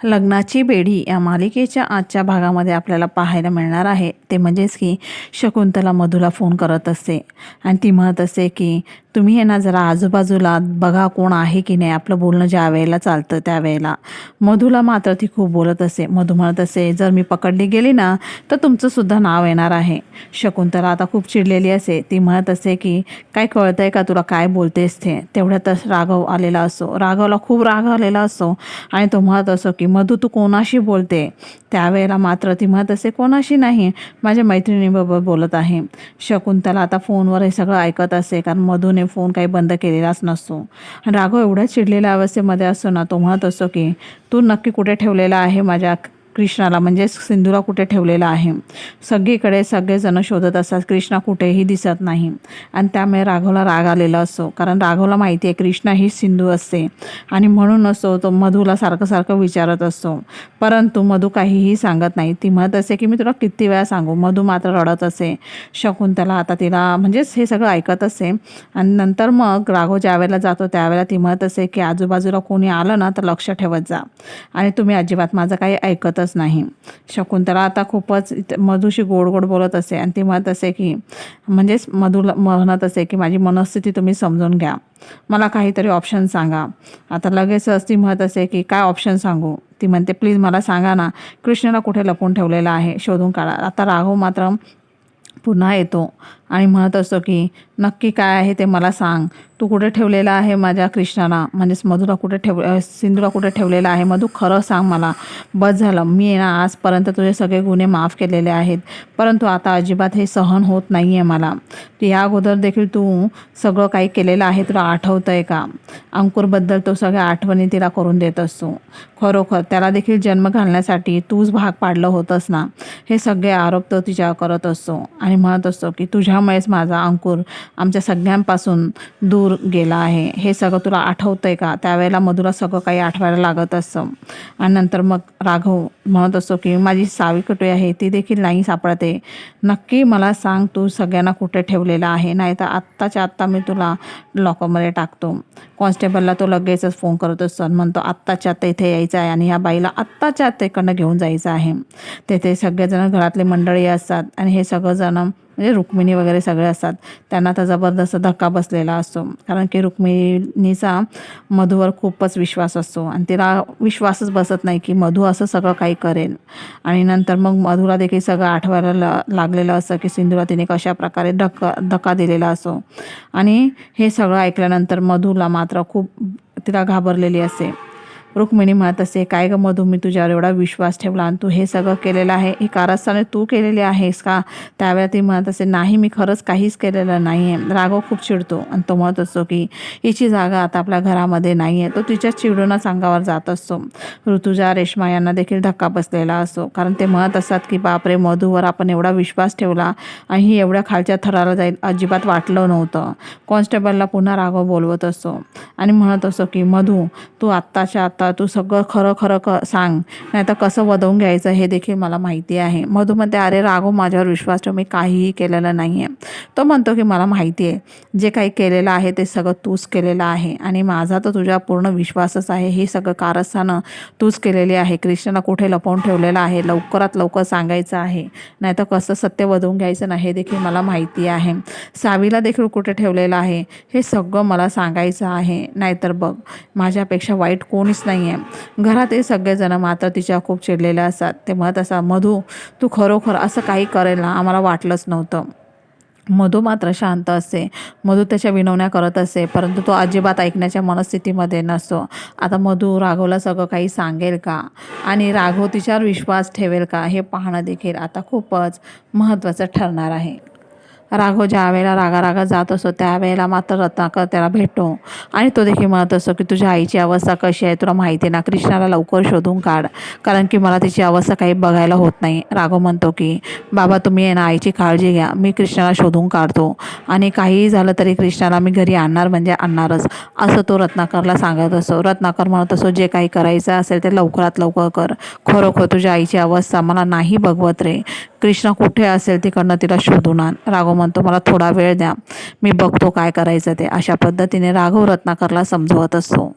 लग्नाची बेडी या मालिकेच्या आजच्या भागामध्ये आपल्याला पाहायला मिळणार आहे. ते म्हणजेच की शकुंतला मधूला फोन करत असते आणि ती म्हणत असते की तुम्ही हे ना जरा आजूबाजूला बघा कोण आहे की नाही. आपलं बोलणं ज्या वेळेला चालतं त्यावेळेला मधूला मात्र ती खूप बोलत असे. मधू म्हणत असे जर मी पकडली गेली ना तर तुमचंसुद्धा नाव येणार आहे. शकुंतला आता खूप चिडलेली असे. ती म्हणत असे की काय कळतंय का तुला काय बोलतेस ते? तेवढ्यातच राघव आलेला असो. राघवला खूप राग आलेला असो. आणि तो म्हणत असो की मधू तू कोणाशी बोलते? त्यावेळेला मात्र ती म्हणत असे कोणाशी नाही. माझ्या मैत्रिणीबरोबर बोलत आहे. शकुंतला आता फोनवर हे सगळं ऐकत असे कारण मधूने फोन काही बंद केलेलाच नसतो. आणि राघव एवढ्या चिडलेल्या अवस्थेमध्ये असतो ना तो म्हणत असतो की तू नक्की कुठे ठेवलेला आहे माझ्या कृष्णाला म्हणजे सिंधूला कुठे ठेवलेला आहे? सगळीकडे सगळेजण शोधत असतात कृष्णा कुठेही दिसत नाही. आणि त्यामुळे राघवला राग आलेला असतो. कारण राघवला माहिती आहे कृष्णा ही सिंधू असते. आणि म्हणून असतो तो मधूला सारखं सारखं विचारत असतो. परंतु मधू काहीही सांगत नाही. ती म्हणत असे की मी तुला किती वेळा सांगू मधू मात्र रडत असे. शकुंतला आता तिला म्हणजेच हे सगळं ऐकत असे. आणि नंतर मग राघव ज्या वेळेला जातो त्यावेळेला ती म्हणत असे की आजूबाजूला कोणी आलं ना तर लक्ष ठेवत जा. आणि तुम्ही अजिबात माझं काही ऐकतच नाही. शकुंतला आता खूपच इथं मधूशी गोड गोड बोलत असे आणि ती म्हणत असे की म्हणजेच मधूला म्हणत असे की माझी मनस्थिती तुम्ही समजून घ्या. मला काहीतरी ऑप्शन सांगा. आता लगेचच ती म्हणत असे की काय ऑप्शन सांगू? ती म्हणते प्लीज मला सांगा ना कृष्णाला कुठे लपून ठेवलेला आहे शोधून काढा. आता राघव मात्र पुन्हा येतो आणि म्हणत असतो की नक्की काय आहे ते मला सांग. तू कुठे ठेवलेला आहे माझ्या कृष्णाला? म्हणजेच मधुला कुठे ठेव सिंधूला कुठे ठेवलेला आहे? मधू खरं सांग मला. बस झालं. मी आहे ना आजपर्यंत तुझे सगळे गुन्हे माफ केलेले आहेत. परंतु आता अजिबात हे सहन होत नाही आहे मला. तू या अगोदर देखील तू सगळं काही केलेलं आहे तुला आठवतं आहे का? अंकुरबद्दल तो सगळ्या आठवणी तिला करून देत असतो. खरोखर त्याला देखील जन्म घालण्यासाठी तूच भाग पाडलं होतंस ना? हे सगळे आरोप तो तिच्या करत असतो आणि म्हणत असतो की तुझ्यामुळेच माझा अंकुर आमच्या सगळ्यांपासून दूर गेला आहे. हे सगळं तुला आठवतं आहे का? त्यावेळेला मधुरा सगळं काही आठवायला लागत असतं आणि नंतर मग राघव म्हणत असतो की माझी सावी कुठे आहे? ती देखील नाही सापडते. नक्की मला सांग तू सगळ्यांना कुठे ठेवलेला आहे? नाही तर आत्ताच्या आत्ता मी तुला लॉकरमध्ये टाकतो. कॉन्स्टेबलला तो लगेचच फोन करत असतो आणि म्हणतो आत्ताच्या आत्ता इथे यायचं आहे आणि ह्या बाईला आत्ताच्या आत्ता इकडनं घेऊन जायचं आहे. तेथे सगळेजण घरातले मंडळी असतात आणि हे सगळंजण म्हणजे रुक्मिणी वगैरे सगळे असतात. त्यांना तर जबरदस्त धक्का बसलेला असतो. कारण की रुक्मिणीचा मधूवर खूपच विश्वास असतो. आणि तिला विश्वासच बसत नाही की मधू असं सगळं काही करेल. आणि नंतर मग मधूला देखील सगळं आठवायला ला लागलेलं असतं की सिंधूला तिने कशा प्रकारे धक्का धक्का दिलेला असो आणि हे सगळं ऐकल्यानंतर मधूला मात्र खूप तिला घाबरलेली असते. रुक्मिणी म्हणत असे काय ग मधू मी तुझ्यावर एवढा विश्वास ठेवला आणि तू हे सगळं केलेलं आहे. ही कारस्थाने तू केलेली आहेस का? त्यावेळेला ती म्हणत असे नाही मी खरंच काहीच केलेलं नाही आहे राघव खूप चिडतो आणि तो म्हणत असतो की हिची जागा आता आपल्या घरामध्ये नाही आहे तो तिच्या चिडूनच अंगावर जात असतो. ऋतुजा रेश्मा यांना देखील धक्का बसलेला असतो. कारण ते म्हणत असतात की बापरे मधूवर आपण एवढा विश्वास ठेवला आणि ही एवढ्या खालच्या थराला जाईल अजिबात वाटलं नव्हतं. कॉन्स्टेबलला पुन्हा राघव बोलवत असतो. आणि म्हणत असतो की मधू तू आत्ताच्या आत्ता तू सगळं खरं खरं क सांग. नाही तर कसं वदवून घ्यायचं हे देखील मला माहिती आहे. मधू म्हणते अरे राघव माझ्यावर विश्वास ठेव मी काहीही केलेलं नाही आहे तो म्हणतो की मला माहिती आहे. जे काही केलेलं आहे ते सगळं तूच केलेलं आहे आणि माझा तर तुझ्या पूर्ण विश्वासच आहे. हे सगळं कारस्थानं तूच केलेली आहे. कृष्णाला कुठे लपवून ठेवलेलं आहे? लवकरात लवकर सांगायचं आहे. नाही तर कसं सत्य वधवून घ्यायचं नाही हे देखील मला माहिती आहे. सावीला देखील कुठे ठेवलेलं आहे? हे सगळं मला सांगायचं आहे. नाहीतर बघ माझ्यापेक्षा वाईट कोणीच नाही आहे घरात हे सगळेजण मात्र तिच्या खूप चिडलेले असतात. ते म्हणत असा मधू तू खरोखर असं काही करेल ना आम्हाला वाटलंच नव्हतं. मधू मात्र शांत असे मधू त्याच्या विनवण्या करत असे परंतु तो अजिबात ऐकण्याच्या मनस्थितीमध्ये नसतो. आता मधू राघवला सगळं काही सांगेल का? आणि राघव तिच्यावर विश्वास ठेवेल का? हे पाहणं देखील आता खूपच महत्त्वाचं ठरणार आहे. राघव ज्या वेळेला रागा रागा जात असतो त्यावेळेला मात्र रत्नाकर त्याला भेटतो. आणि तो देखील म्हणत असतो की तुझ्या आईची अवस्था कशी आहे? तुला माहिती आहे ना कृष्णाला लवकर शोधून काढ. कारण की मला तिची अवस्था काही बघायला होत नाही. राघव म्हणतो की बाबा तुम्ही आहे ना आईची काळजी घ्या. मी कृष्णाला शोधून काढतो. आणि काहीही झालं तरी कृष्णाला मी घरी आणणार म्हणजे आणणारच. असं तो रत्नाकरला सांगत असतो. रत्नाकर म्हणत असतो जे काही करायचं असेल ते लवकरात लवकर कर. खरोखर तुझ्या आईची अवस्था मला नाही बघवत रे. कृष्णा कुठे असेल तिकडनं तिला शोधून आण. राघव म्हणतो मला थोडा वेळ द्या. मी बघतो काय करायचं ते. अशा पद्धतीने राघव रत्नाकरला समजवत असतो.